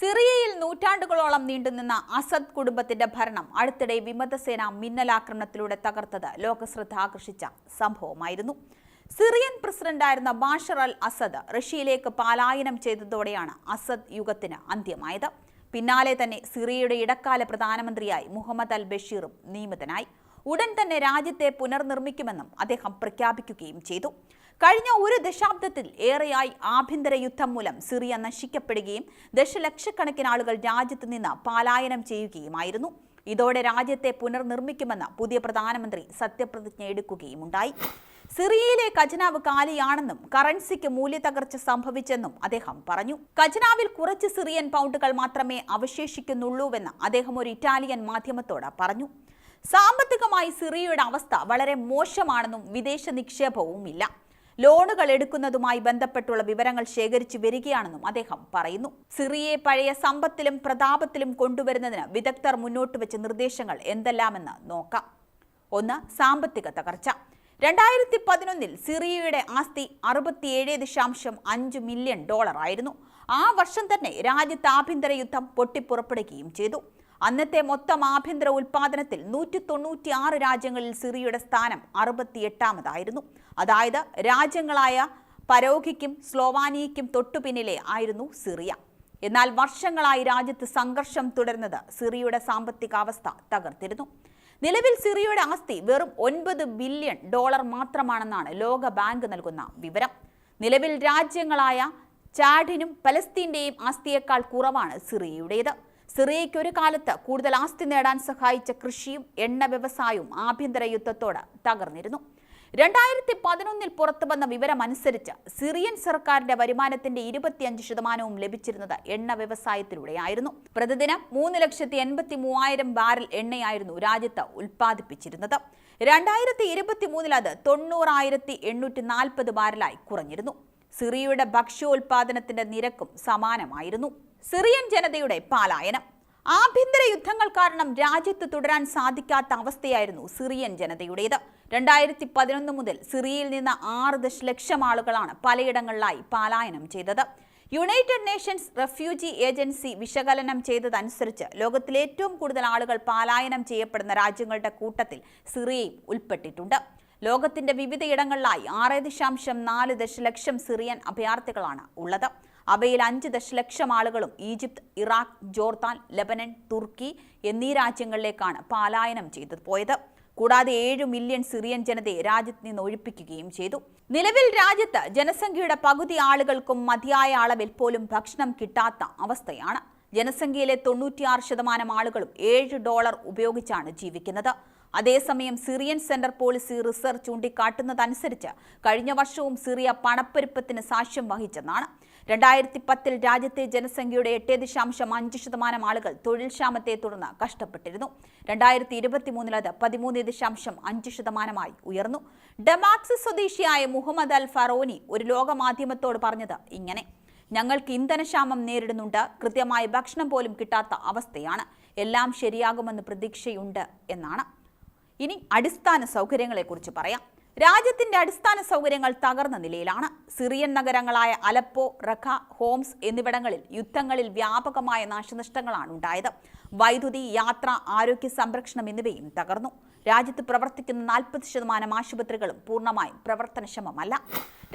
സിറിയയിൽ നൂറ്റാണ്ടുകളോളം നീണ്ടുനിന്ന അസദ് കുടുംബത്തിന്റെ ഭരണം അടുത്തിടെ വിമതസേന മിന്നലാക്രമണത്തിലൂടെ തകർത്തത് ലോകശ്രദ്ധ ആകർഷിച്ച സംഭവമായിരുന്നു. സിറിയൻ പ്രസിഡന്റായിരുന്ന ബാഷർ അൽ അസദ് റഷ്യയിലേക്ക് പലായനം ചെയ്തതോടെയാണ് അസദ് യുഗത്തിന് അന്ത്യമായത്. പിന്നാലെ തന്നെ സിറിയയുടെ ഇടക്കാല പ്രധാനമന്ത്രിയായി മുഹമ്മദ് അൽ ബഷീറും നിയമിതനായി. ഉടൻ തന്നെ രാജ്യത്തെ പുനർനിർമ്മിക്കുമെന്നും അദ്ദേഹം പ്രഖ്യാപിക്കുകയും ചെയ്തു. കഴിഞ്ഞ ഒരു ദശാബ്ദത്തിൽ ഏറെയായി ആഭ്യന്തര യുദ്ധം മൂലം സിറിയ നശിക്കപ്പെടുകയും ദശലക്ഷക്കണക്കിന് ആളുകൾ രാജ്യത്ത് നിന്ന് പലായനം ചെയ്യുകയുമായിരുന്നു. ഇതോടെ രാജ്യത്തെ പുനർനിർമ്മിക്കുമെന്ന് പുതിയ പ്രധാനമന്ത്രി സത്യപ്രതിജ്ഞ എടുക്കുകയുമുണ്ടായി. സിറിയയിലെ ഖജനാവ് കാലിയാണെന്നും കറൻസിക്ക് മൂല്യത്തകർച്ച സംഭവിച്ചെന്നും അദ്ദേഹം പറഞ്ഞു. ഖജനാവിൽ കുറച്ച് സിറിയൻ പൗണ്ടുകൾ മാത്രമേ അവശേഷിക്കുന്നുള്ളൂവെന്ന് അദ്ദേഹം ഒരു ഇറ്റാലിയൻ മാധ്യമത്തോട് പറഞ്ഞു. സാമ്പത്തികമായി സിറിയയുടെ അവസ്ഥ വളരെ മോശമാണെന്നും വിദേശ നിക്ഷേപവും ഇല്ല ലോണുകൾ എടുക്കുന്നതുമായി ബന്ധപ്പെട്ടുള്ള വിവരങ്ങൾ ശേഖരിച്ചു വരികയാണെന്നും അദ്ദേഹം പറയുന്നു. സിറിയയെ പഴയ സമ്പത്തിലും പ്രതാപത്തിലും കൊണ്ടുവരുന്നതിന് വിദഗ്ധർ മുന്നോട്ട് വെച്ച നിർദ്ദേശങ്ങൾ എന്തെല്ലാമെന്ന് നോക്കാം. ഒന്ന് സാമ്പത്തിക തകർച്ച. രണ്ടായിരത്തി പതിനൊന്നിൽ സിറിയയുടെ ആസ്തി അറുപത്തിയേഴ് ദശാംശം അഞ്ച് മില്യൺ ഡോളർ ആയിരുന്നു ആ വർഷം തന്നെ രാജ്യത്ത് ആഭ്യന്തര യുദ്ധം പൊട്ടിപ്പുറപ്പെടുകയും ചെയ്തു. അന്നത്തെ മൊത്തം ആഭ്യന്തര ഉൽപാദനത്തിൽ നൂറ്റി തൊണ്ണൂറ്റി ആറ് രാജ്യങ്ങളിൽ സിറിയയുടെ സ്ഥാനം അറുപത്തിയെട്ടാമതായിരുന്നു. അതായത് രാജ്യങ്ങളായ പരോഹിക്കും സ്ലോവാനിയയ്ക്കും തൊട്ടുപിന്നിലെ ആയിരുന്നു സിറിയ. എന്നാൽ വർഷങ്ങളായി രാജ്യത്ത് സംഘർഷം തുടരുന്നത് സിറിയയുടെ സാമ്പത്തികാവസ്ഥ തകർത്തിരുന്നു. നിലവിൽ സിറിയയുടെ ആസ്തി വെറും ഒൻപത് ബില്യൺ ഡോളർ മാത്രമാണെന്നാണ് ലോക ബാങ്ക് നൽകുന്ന വിവരം. നിലവിൽ രാജ്യങ്ങളായ ചാഡിനും പലസ്തീന്റെയും ആസ്തിയേക്കാൾ കുറവാണ് സിറിയയുടേത്. സിറിയയ്ക്ക് ഒരു കാലത്ത് കൂടുതൽ ആസ്തി നേടാൻ സഹായിച്ച കൃഷിയും എണ്ണ വ്യവസായവും ആഭ്യന്തര യുദ്ധത്തോട് തകർന്നിരുന്നു. രണ്ടായിരത്തി പതിനൊന്നിൽ പുറത്തു വന്ന വിവരമനുസരിച്ച് സിറിയൻ സർക്കാരിന്റെ വരുമാനത്തിന്റെ ഇരുപത്തിയഞ്ച് ശതമാനവും ലഭിച്ചിരുന്നത് എണ്ണ വ്യവസായത്തിലൂടെയായിരുന്നു. പ്രതിദിനം മൂന്ന് ലക്ഷത്തി എൺപത്തി മൂവായിരം ബാരൽ എണ്ണയായിരുന്നു രാജ്യത്ത് ഉൽപ്പാദിപ്പിച്ചിരുന്നത്. രണ്ടായിരത്തി ഇരുപത്തി മൂന്നിൽ അത് തൊണ്ണൂറായിരത്തി എണ്ണൂറ്റി നാൽപ്പത് ബാരലായി കുറഞ്ഞിരുന്നു. സിറിയയുടെ ഭക്ഷ്യോൽപാദനത്തിന്റെ നിരക്കും സമാനമായിരുന്നു. സിറിയൻ ജനതയുടെ പാലായനം. ആഭ്യന്തര യുദ്ധങ്ങൾ കാരണം രാജ്യത്ത് തുടരാൻ സാധിക്കാത്ത അവസ്ഥയായിരുന്നു സിറിയൻ ജനതയുടേത്. രണ്ടായിരത്തി പതിനൊന്ന് മുതൽ സിറിയയിൽ നിന്ന് ആറ് ദശലക്ഷം ആളുകളാണ് പലയിടങ്ങളിലായി പലായനം ചെയ്തത്. യുണൈറ്റഡ് നേഷൻസ് റെഫ്യൂജി ഏജൻസി വിശകലനം ചെയ്തതനുസരിച്ച് ലോകത്തിലെ ഏറ്റവും കൂടുതൽ ആളുകൾ പലായനം ചെയ്യപ്പെടുന്ന രാജ്യങ്ങളുടെ കൂട്ടത്തിൽ സിറിയയും ഉൾപ്പെട്ടിട്ടുണ്ട്. ലോകത്തിന്റെ വിവിധയിടങ്ങളിലായി ആറ് ദശാംശം നാല് ദശലക്ഷം സിറിയൻ അഭയാർത്ഥികളാണ് ഉള്ളത്. അവയിൽ അഞ്ച് ദശലക്ഷം ആളുകളും Egypt Iraq Jordan Lebanon Turkey എന്നീ രാജ്യങ്ങളിലേക്കാണ് പലായനം ചെയ്തു പോയത്. കൂടാതെ ഏഴ് മില്യൺ സിറിയൻ ജനതയെ രാജ്യത്ത് നിന്ന് ഒഴിപ്പിക്കുകയും ചെയ്തു. നിലവിൽ രാജ്യത്ത് ജനസംഖ്യയുടെ പകുതി ആളുകൾക്കും മതിയായ അളവിൽ പോലും ഭക്ഷണം കിട്ടാത്ത അവസ്ഥയാണ്. ജനസംഖ്യയിലെ തൊണ്ണൂറ്റിയാറ് ശതമാനം ആളുകളും ഏഴ് ഡോളർ ഉപയോഗിച്ചാണ് ജീവിക്കുന്നത്. അതേസമയം സിറിയൻ സെന്റർ പോളിസി റിസർച്ച് ചൂണ്ടിക്കാട്ടുന്നതനുസരിച്ച് കഴിഞ്ഞ വർഷവും സിറിയ പണപ്പെരുപ്പത്തിന് സാക്ഷ്യം വഹിച്ചെന്നാണ്. രണ്ടായിരത്തി പത്തിൽ രാജ്യത്തെ ജനസംഖ്യയുടെ എട്ട് ദശാംശം അഞ്ച് ശതമാനം ആളുകൾ തൊഴിൽ ക്ഷാമത്തെ തുടർന്ന് കഷ്ടപ്പെട്ടിരുന്നു. രണ്ടായിരത്തി ഇരുപത്തി മൂന്നിൽ അത് പതിമൂന്ന് ദശാംശം അഞ്ച് ശതമാനമായി ഉയർന്നു. ഡമാക്സ് സ്വദേശിയായ മുഹമ്മദ് അൽ ഫറോനി ഒരു ലോകമാധ്യമത്തോട് പറഞ്ഞത് ഇങ്ങനെ ഞങ്ങൾക്ക് ഇന്ധനക്ഷാമം നേരിടുന്നുണ്ട് കൃത്യമായ ഭക്ഷണം പോലും കിട്ടാത്ത അവസ്ഥയാണ്. എല്ലാം ശരിയാകുമെന്ന് പ്രതീക്ഷയുണ്ട് എന്നാണ്. ഇനി അടിസ്ഥാന സൗകര്യങ്ങളെക്കുറിച്ച് പറയാം. രാജ്യത്തിന്റെ അടിസ്ഥാന സൗകര്യങ്ങൾ തകർന്ന നിലയിലാണ്. സിറിയൻ നഗരങ്ങളായ അലപ്പോ റഖ ഹോംസ് എന്നിവിടങ്ങളിൽ യുദ്ധങ്ങളിൽ വ്യാപകമായ നാശനഷ്ടങ്ങളാണ് ഉണ്ടായത്. വൈദ്യുതി യാത്ര ആരോഗ്യ സംരക്ഷണം എന്നിവയും തകർന്നു. രാജ്യത്ത് പ്രവർത്തിക്കുന്ന നാൽപ്പത് ശതമാനം ആശുപത്രികളും പൂർണമായും പ്രവർത്തനക്ഷമമല്ല.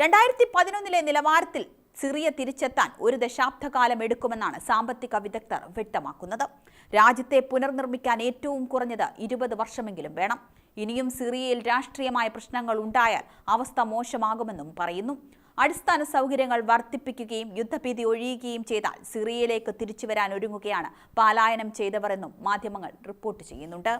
രണ്ടായിരത്തി പതിനൊന്നിലെ നിലവാരത്തിൽ സിറിയ തിരിച്ചെത്താൻ ഒരു ദശാബ്ദകാലം എടുക്കുമെന്നാണ് സാമ്പത്തിക വിദഗ്ധർ വ്യക്തമാക്കുന്നത്. രാജ്യത്തെ പുനർനിർമ്മിക്കാൻ ഏറ്റവും കുറഞ്ഞത് ഇരുപത് വർഷമെങ്കിലും വേണം. ഇനിയും സിറിയയിൽ രാഷ്ട്രീയമായ പ്രശ്നങ്ങൾ ഉണ്ടായാൽ അവസ്ഥ മോശമാകുമെന്നും പറയുന്നു. അടിസ്ഥാന സൗകര്യങ്ങൾ വർദ്ധിപ്പിക്കുകയും യുദ്ധഭീതി ഒഴിയുകയും ചെയ്താൽ സിറിയയിലേക്ക് തിരിച്ചുവരാൻ ഒരുങ്ങുകയാണ് പലായനം ചെയ്തവരെന്നും മാധ്യമങ്ങൾ റിപ്പോർട്ട് ചെയ്യുന്നുണ്ട്.